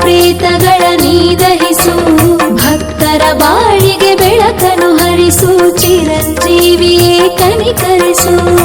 ಭೂತ ನೀ ದಹಿಸು ಭಕ್ತರ ಬಾಳಿಗೆ ಬೆಳಕನು ಹರಿಸು ಚಿರಂಜೀವಿಯೇ ಕನಿಕರಿಸು.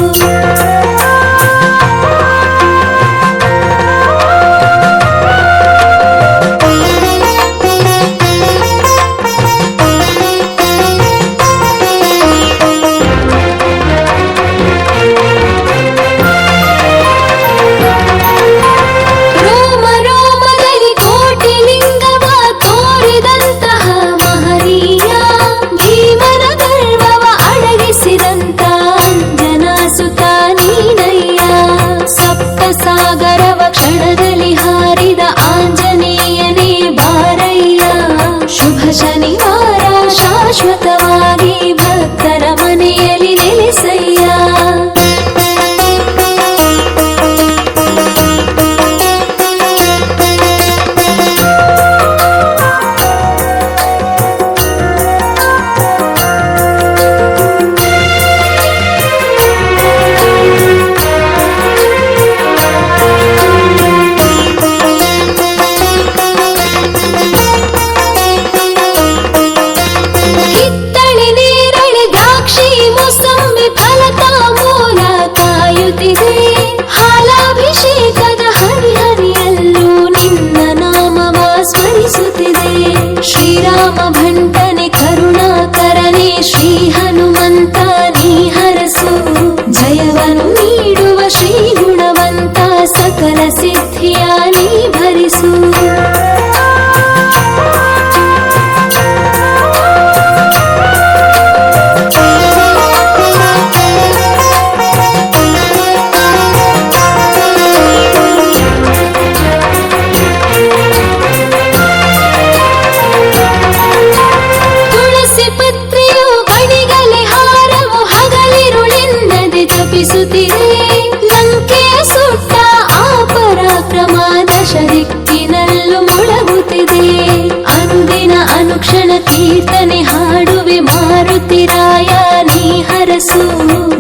ಕೀರ್ತನೆ ಹಾಡುವೆ ಮಾರುತಿರಾಯ ನೀ ಹರಸು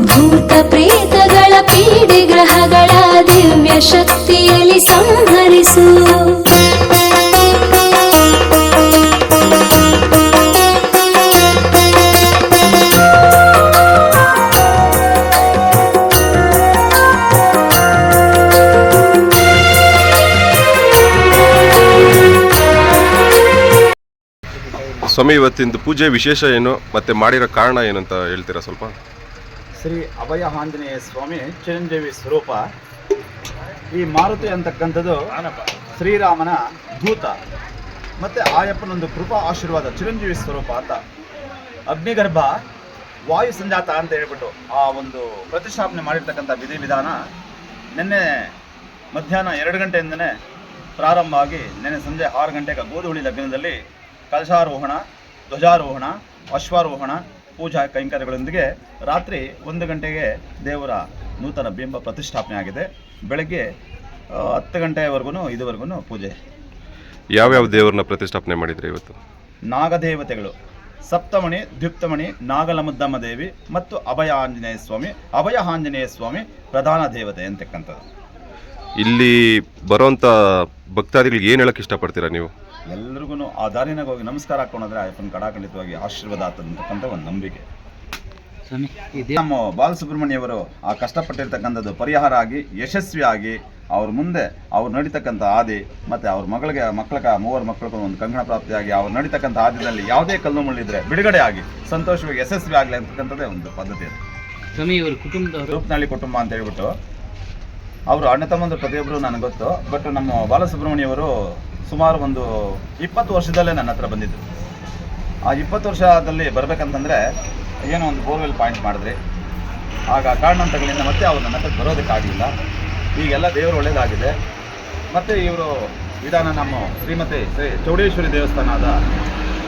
ಭೂತ ಪ್ರೇತಗಳ ಪೀಡೆ ಗ್ರಹಗಳ ದಿವ್ಯ ಶಕ್ತಿಯಲ್ಲಿ ಸಂಹರಿಸು. ಸ್ವಾಮಿ, ಇವತ್ತಿಂದು ಪೂಜೆ ವಿಶೇಷ ಏನು? ಮತ್ತೆ ಮಾಡಿರೋ ಕಾರಣ ಏನು ಅಂತ ಹೇಳ್ತೀರಾ ಸ್ವಲ್ಪ? ಶ್ರೀ ಅಭಯ ಆಂಜನೇಯ ಸ್ವಾಮಿ, ಚಿರಂಜೀವಿ ಸ್ವರೂಪ. ಈ ಮಾರುತಿ ಅಂತಕ್ಕಂಥದ್ದು ಶ್ರೀರಾಮನ ದೂತ. ಮತ್ತು ಆಯಪ್ಪನೊಂದು ಕೃಪಾ ಆಶೀರ್ವಾದ, ಚಿರಂಜೀವಿ ಸ್ವರೂಪ ಅಂತ. ಅಗ್ನಿಗರ್ಭ, ವಾಯು ಸಂಜಾತ ಅಂತ ಹೇಳ್ಬಿಟ್ಟು ಆ ಒಂದು ಪ್ರತಿಷ್ಠಾಪನೆ ಮಾಡಿರ್ತಕ್ಕಂಥ ವಿಧಿವಿಧಾನ ನಿನ್ನೆ ಮಧ್ಯಾಹ್ನ ಎರಡು ಗಂಟೆಯಿಂದನೇ ಪ್ರಾರಂಭ ಆಗಿ ನಿನ್ನೆ ಸಂಜೆ ಆರು ಗಂಟೆಗೆ ಗೋಧುಳಿ ಲಗ್ನದಲ್ಲಿ ಕಲಶಾರೋಹಣ ಧ್ವಜಾರೋಹಣ ಅಶ್ವಾರೋಹಣ ಪೂಜಾ ಕೈಂಕರ್ಯಗಳೊಂದಿಗೆ ರಾತ್ರಿ ಒಂದು ಗಂಟೆಗೆ ದೇವರ ನೂತನ ಬಿಂಬ ಪ್ರತಿಷ್ಠಾಪನೆ ಆಗಿದೆ. ಬೆಳಗ್ಗೆ ಹತ್ತು ಗಂಟೆವರೆಗೂ ಇದುವರೆಗೂ ಪೂಜೆ. ಯಾವ್ಯಾವ ದೇವರನ್ನ ಪ್ರತಿಷ್ಠಾಪನೆ ಮಾಡಿದ್ರಿ ಇವತ್ತು? ನಾಗದೇವತೆಗಳು ಸಪ್ತಮಣಿ ದ್ಯುಪ್ತಮಣಿ ನಾಗಲಮುದ್ದಮ್ಮ ದೇವಿ ಮತ್ತು ಅಭಯ ಆಂಜನೇಯ ಸ್ವಾಮಿ ಅಭಯ ಆಂಜನೇಯ ಸ್ವಾಮಿ ಪ್ರಧಾನ ದೇವತೆ ಅಂತಕ್ಕಂಥದ್ದು. ಇಲ್ಲಿ ಬರೋಂಥ ಭಕ್ತಾದಿಗಳಿಗೆ ಏನು ಹೇಳಕ್ಕೆ ಇಷ್ಟಪಡ್ತೀರಾ ನೀವು? ಎಲ್ರಿಗೂ ಆ ದಾರಿನಾಗ ಹೋಗಿ ನಮಸ್ಕಾರ ಹಾಕೊಂಡ್ರೆ ಅಯ್ಯಪ್ಪನ ಕಡಾಖಂಡಿತವಾಗಿ ಆಶೀರ್ವಾದ ಆಗ್ತದಂತಕ್ಕಂಥ ಒಂದು ನಂಬಿಕೆ. ನಮ್ಮ ಬಾಲಸುಬ್ರಹ್ಮಣ್ಯವರು ಆ ಕಷ್ಟಪಟ್ಟಿರ್ತಕ್ಕಂಥದ್ದು ಪರಿಹಾರ ಆಗಿ ಯಶಸ್ವಿಯಾಗಿ ಅವ್ರ ಮುಂದೆ ಅವ್ರು ನಡೀತಕ್ಕಂಥ ಹಾದಿ ಮತ್ತು ಅವ್ರ ಮಗಳಿಗೆ ಮಕ್ಕಳಿಗೆ ಮೂವರು ಮಕ್ಕಳಿಗೂ ಒಂದು ಕಂಕಣ ಪ್ರಾಪ್ತಿಯಾಗಿ ಅವ್ರು ನಡೀತಕ್ಕಂಥ ಹಾದಿನಲ್ಲಿ ಯಾವುದೇ ಕಲ್ಲು ಮುಳ್ಳಿದ್ರೆ ಬಿಡುಗಡೆ ಆಗಿ ಸಂತೋಷವಾಗಿ ಯಶಸ್ವಿ ಆಗಲಿ ಅಂತಕ್ಕಂಥದ್ದೇ ಒಂದು ಪದ್ಧತಿ ಅದು. ಸ್ವಾಮಿ ಇವರು ಕುಟುಂಬದವರು ರೂಪನಹಳ್ಳಿ ಕುಟುಂಬ ಅಂತ ಹೇಳ್ಬಿಟ್ಟು ಅವರು ಅಣ್ಣ ತಮ್ಮಂದ್ರು ಪ್ರತಿಯೊಬ್ಬರು ನನಗೆ ಗೊತ್ತು. ಬಟ್ ನಮ್ಮ ಬಾಲಸುಬ್ರಹ್ಮಣ್ಯವರು ಸುಮಾರು ಒಂದು ಇಪ್ಪತ್ತು ವರ್ಷದಲ್ಲೇ ನನ್ನ ಹತ್ರ ಬಂದಿದ್ದರು ಆ ಇಪ್ಪತ್ತು ವರ್ಷದಲ್ಲಿ ಬರಬೇಕಂತಂದರೆ ಏನೋ ಒಂದು ಬೋರ್ವೆಲ್ ಪಾಯಿಂಟ್ ಮಾಡಿದ್ರಿ. ಆಗ ಕಾರಣಾಂತಗಳಿಂದ ಮತ್ತೆ ಅವ್ರು ನನ್ನ ಹತ್ರ ಬರೋದಕ್ಕಾಗಲಿಲ್ಲ. ಈಗೆಲ್ಲ ದೇವರು ಒಳ್ಳೇದಾಗಿದೆ. ಮತ್ತು ಇವರು ವಿಧಾನ ನಮ್ಮ ಶ್ರೀಮತಿ ಶ್ರೀ ಚೌಡೇಶ್ವರಿ ದೇವಸ್ಥಾನದ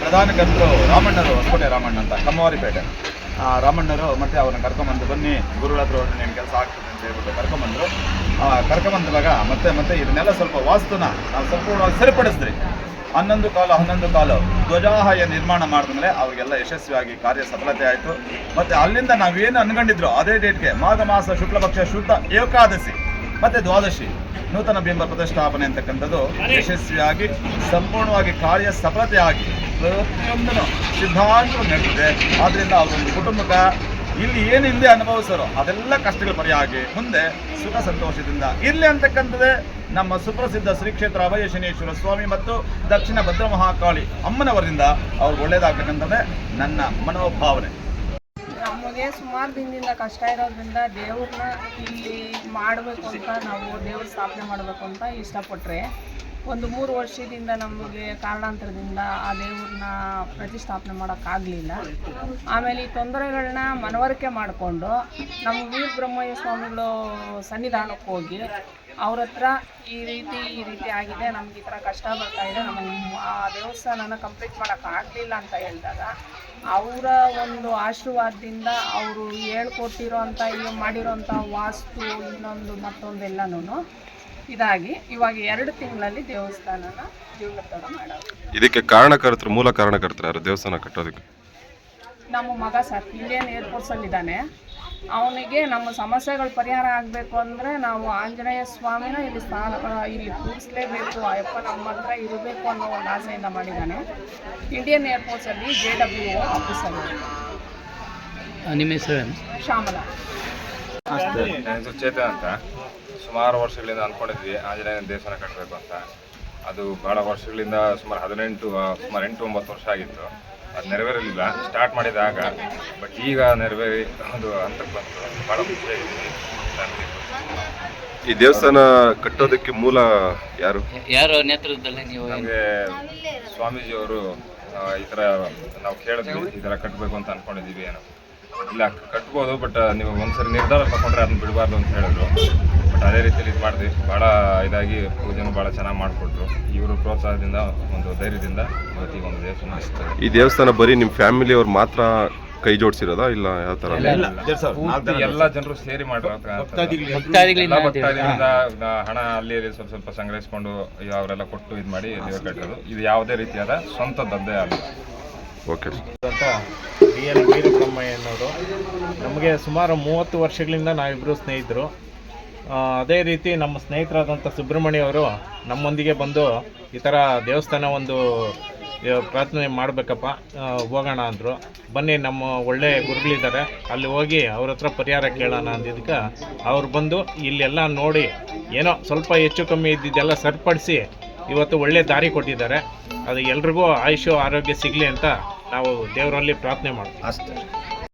ಪ್ರಧಾನ ಕರ್ತರು ರಾಮಣ್ಣರು ಹೊಸಕೋಟೆ ರಾಮಣ್ಣ ಅಂತ, ಕಮ್ಮವಾರಿಪೇಟೆ. ರಾಮಣ್ಣರು ಮತ್ತೆ ಅವ್ರನ್ನ ಕರ್ಕೊಂಬಂದು ಬನ್ನಿ. ಗುರುಗಳ ಹತ್ರ ಕೆಲಸ ಆಗ್ತದೆ ಅಂತ ಹೇಳ್ಬಿಟ್ಟು ಕರ್ಕೊಂಬಂದ್ರು. ಕರ್ಕೊಂಬಂದಾಗ ಮತ್ತೆ ಮತ್ತೆ ಇದನ್ನೆಲ್ಲ ಸ್ವಲ್ಪ ವಾಸ್ತುನ ನಾವು ಸಂಪೂರ್ಣವಾಗಿ ಸರಿಪಡಿಸಿದ್ರಿ. ಹನ್ನೊಂದು ಕಾಲು ಹನ್ನೊಂದು ಕಾಲು ಧ್ವಜಾಹಯ ನಿರ್ಮಾಣ ಮಾಡಿದ್ಮೇಲೆ ಅವರಿಗೆಲ್ಲ ಯಶಸ್ವಿಯಾಗಿ ಕಾರ್ಯ ಸಫಲತೆ ಆಯಿತು. ಮತ್ತೆ ಅಲ್ಲಿಂದ ನಾವೇನು ಅನ್ಕೊಂಡಿದ್ರು ಅದೇ ಡೇಟ್ಗೆ ಮಾಘ ಮಾಸ ಶುಕ್ಲಪಕ್ಷ ಶುದ್ಧ ಏಕಾದಶಿ, ಮತ್ತೆ ದ್ವಾದಶಿ, ನೂತನ ಬಿಂಬ ಪ್ರತಿಷ್ಠಾಪನೆ ಅಂತಕ್ಕಂಥದ್ದು ಯಶಸ್ವಿಯಾಗಿ, ಸಂಪೂರ್ಣವಾಗಿ ಕಾರ್ಯ ಸಫಲತೆಯಾಗಿ ಪ್ರತಿಯೊಂದನ್ನು ಸಿದ್ಧಾಂತವು ನಡೆದಿದೆ ಆದ್ರಿಂದ ಅವರೊಂದು ಕುಟುಂಬಕ್ಕೆ ಇಲ್ಲಿ ಏನು ಹಿಂದೆ ಅನುಭವಿಸೋರು, ಅದೆಲ್ಲ ಕಷ್ಟಗಳ ಪರಿಯಾಗಿ ಮುಂದೆ ಸುಖ ಸಂತೋಷದಿಂದ ಇಲ್ಲಿ ಅಂತಕ್ಕಂಥದ್ದೇ ನಮ್ಮ ಸುಪ್ರಸಿದ್ಧ ಶ್ರೀ ಕ್ಷೇತ್ರ ಅಭಯ ಶನೇಶ್ವರ ಸ್ವಾಮಿ ಮತ್ತು ದಕ್ಷಿಣ ಭದ್ರ ಮಹಾಕಾಳಿ ಅಮ್ಮನವರಿಂದ ಅವ್ರಿಗೆ ಒಳ್ಳೇದಾಗ್ತಕ್ಕಂಥದ್ದೇ ನನ್ನ ಮನೋಭಾವನೆ. ನಮಗೆ ಸುಮಾರು ದಿನದಿಂದ ಕಷ್ಟ ಇರೋದ್ರಿಂದ ದೇವ್ರನ್ನ ಇಲ್ಲಿ ಮಾಡಬೇಕು ಅಂತ ನಾವು ದೇವ್ರ ಸ್ಥಾಪನೆ ಮಾಡಬೇಕು ಅಂತ ಇಷ್ಟಪಟ್ಟರೆ ಒಂದು ಮೂರು ವರ್ಷದಿಂದ ನಮಗೆ ಕಾರಣಾಂತರದಿಂದ ಆ ದೇವ್ರನ್ನ ಪ್ರತಿಷ್ಠಾಪನೆ ಮಾಡೋಕ್ಕಾಗಲಿಲ್ಲ. ಆಮೇಲೆ ಈ ತೊಂದರೆಗಳನ್ನ ಮನವರಿಕೆ ಮಾಡಿಕೊಂಡು ನಮ್ಮ ವೀರ ಬ್ರಹ್ಮಯ್ಯ ಸ್ವಾಮಿಗಳು ಸನ್ನಿಧಾನಕ್ಕೆ ಹೋಗಿ ಅವ್ರ ಹತ್ರ ಈ ರೀತಿ ಈ ರೀತಿ ಆಗಿದೆ, ನಮ್ಗೆ ಈ ಥರ ಕಷ್ಟ ಬರ್ತಾ ಇದೆ ನಮಗೆ ಆ ದೇವಸ್ಥಾನನ ಕಂಪ್ಲೀಟ್ ಮಾಡೋಕ್ಕಾಗಲಿಲ್ಲ ಅಂತ ಹೇಳಿದಾಗ ಅವರ ಒಂದು ಆಶೀರ್ವಾದದಿಂದ ಅವರು ಹೇಳ್ಕೊಟ್ಟಿರೋಂಥ ಈಗ ಮಾಡಿರೋಂಥ ವಾಸ್ತು ಇನ್ನೊಂದು ಮತ್ತೊಂದೆಲ್ಲನೂ ಇದಾಗಿ ಇವಾಗ ಎರಡು ತಿಂಗಳಲ್ಲಿ ದೇವಸ್ಥಾನನ ಮಾಡೋದು. ಇದಕ್ಕೆ ಕಾರಣಕರ್ತರು ಮೂಲ ಕಾರಣಕರ್ತರು ಯಾರು? ದೇವಸ್ಥಾನ ಕಟ್ಟೋದಕ್ಕೆ? ನಮ್ಮ ಮಗ ಸರ್ ಇಂಡಿಯನ್ ಏರ್ಫೋರ್ಸಲ್ಲಿದ್ದಾನೆ ಅವನಿಗೆ ನಮ್ಮ ಸಮಸ್ಯೆಗಳು ಪರಿಹಾರ ಆಗಬೇಕು ಅಂದರೆ ನಾವು ಆಂಜನೇಯ ಸ್ವಾಮಿನ ಇಲ್ಲಿ ಸ್ಥಾನ ಇಲ್ಲಿ ಕೂರಿಸಲೇಬೇಕು. ಅಯ್ಯಪ್ಪ ನಮ್ಮ ಹತ್ರ ಇರಬೇಕು ಅನ್ನೋ ಒಂದು ಆಸೆಯಿಂದ ಮಾಡಿದ್ದಾನೆ. ಇಂಡಿಯನ್ ಏರ್ಪೋರ್ಟ್ಸಲ್ಲಿ ಜೆ ಡಬ್ಲ್ಯೂ ಒ ಆಫೀಸಲ್ಲಿ ನಿಮ್ಮ ಹೆಸರು ಶ್ಯಾಮಲ ಅಂತ. ಸುಮಾರು ವರ್ಷಗಳಿಂದ ಅಂದ್ಕೊಂಡಿದ್ವಿ ಆಂಜನೇಯನ ದೇವಸ್ಥಾನ ಕಟ್ಟಬೇಕು ಅಂತ. ಅದು ಭಾಳ ವರ್ಷಗಳಿಂದ ಸುಮಾರು ಹದಿನೆಂಟು ಸುಮಾರು ಎಂಟು ಒಂಬತ್ತು ವರ್ಷ ಆಗಿತ್ತು. ಅದು ನೆರವೇರಲಿಲ್ಲ. ಸ್ಟಾರ್ಟ್ ಮಾಡಿದಾಗ ಬಟ್ ಈಗ ನೆರವೇರಿ ಒಂದು ಹಂತಕ್ಕೆ ಬಂತು. ಭಾಳ ಈ ದೇವಸ್ಥಾನ ಕಟ್ಟೋದಕ್ಕೆ ಮೂಲ ಯಾರು? ಯಾರು ನೇತೃತ್ವದಲ್ಲಿ ನೀವು? ನಮಗೆ ಸ್ವಾಮೀಜಿಯವರು ಅವರು ಈ ಥರ ನಾವು ಕೇಳಿದ್ವಿ ಈ ಥರ ಕಟ್ಟಬೇಕು ಅಂತ ಅಂದ್ಕೊಂಡಿದ್ದೀವಿ ಏನೋ. ಇಲ್ಲ ಕಟ್ಬೋದು ಬಟ್ ನೀವು ಒಂದ್ಸರಿ ನಿರ್ಧಾರ ತಗೊಂಡ್ರೆ ಅದನ್ನ ಬಿಡಬಾರ್ದು ಅಂತ ಹೇಳಿದ್ರು. ಬಟ್ ಅದೇ ರೀತಿಯಲ್ಲಿ ಇದು ಮಾಡಿದ್ವಿ ಭಾಳ ಇದಾಗಿ ಪೂಜೆನೂ ಭಾಳ ಚೆನ್ನಾಗಿ ಮಾಡಿಕೊಟ್ರು. ಇವರು ಪ್ರೋತ್ಸಾಹದಿಂದ ಒಂದು ಧೈರ್ಯದಿಂದ ಇವತ್ತಿಗೆ ಒಂದು ದೇವಸ್ಥಾನ ಈ ದೇವಸ್ಥಾನ ಬರೀ ನಿಮ್ಮ ಫ್ಯಾಮಿಲಿಯವ್ರು ಮಾತ್ರ ಕೈ ಜೋಡಿಸಿರೋದಾ? ಇಲ್ಲ ಯಾವ ಥರ ಎಲ್ಲ ಜನರು ಸೇರಿ ಮಾಡಿರೋ ಹಣ ಅಲ್ಲಿ ಸ್ವಲ್ಪ ಸ್ವಲ್ಪ ಸಂಗ್ರಹಿಸಿಕೊಂಡು ಅವರೆಲ್ಲ ಕೊಟ್ಟು ಇದು ಮಾಡಿ ಕಟ್ಟೋದು ಇದು ಯಾವುದೇ ರೀತಿಯಾದ ಸ್ವಂತ ದಂಧೆ ಅಲ್ಲ. ಓಕೆ ಅಂತ ಡಿ ಎಲ್ ಅನ್ನೋರು ನಮಗೆ ಸುಮಾರು ಮೂವತ್ತು ವರ್ಷಗಳಿಂದ ನಾವಿಬ್ಬರು ಸ್ನೇಹಿತರು. ಅದೇ ರೀತಿ ನಮ್ಮ ಸ್ನೇಹಿತರಾದಂಥ ಸುಬ್ರಹ್ಮಣ್ಯ ಅವರು ನಮ್ಮೊಂದಿಗೆ ಬಂದು ಈ ಥರ ದೇವಸ್ಥಾನ ಒಂದು ಪ್ರಾರ್ಥನೆ ಮಾಡಬೇಕಪ್ಪ ಹೋಗೋಣ ಅಂದರು. ಬನ್ನಿ, ನಮ್ಮ ಒಳ್ಳೆ ಗುರುಗಳಿದ್ದಾರೆ. ಅಲ್ಲಿ ಹೋಗಿ ಅವ್ರ ಹತ್ರ ಪರಿಹಾರ ಕೇಳೋಣ ಅಂದಿದ್ದಕ್ಕೆ ಅವ್ರು ಬಂದು ಇಲ್ಲೆಲ್ಲ ನೋಡಿ ಏನೋ ಸ್ವಲ್ಪ ಹೆಚ್ಚು ಕಮ್ಮಿ ಇದ್ದಿದ್ದೆಲ್ಲ ಸರಿಪಡಿಸಿ ಇವತ್ತು ಒಳ್ಳೆ ದಾರಿ ಕೊಟ್ಟಿದ್ದಾರೆ. ಅದು ಎಲ್ರಿಗೂ ಆಯುಷು ಆರೋಗ್ಯ ಸಿಗಲಿ ಅಂತ ನಾವು ದೇವರಲ್ಲಿ ಪ್ರಾರ್ಥನೆ ಮಾಡ್ತೀವಿ. ಅಷ್ಟೇ.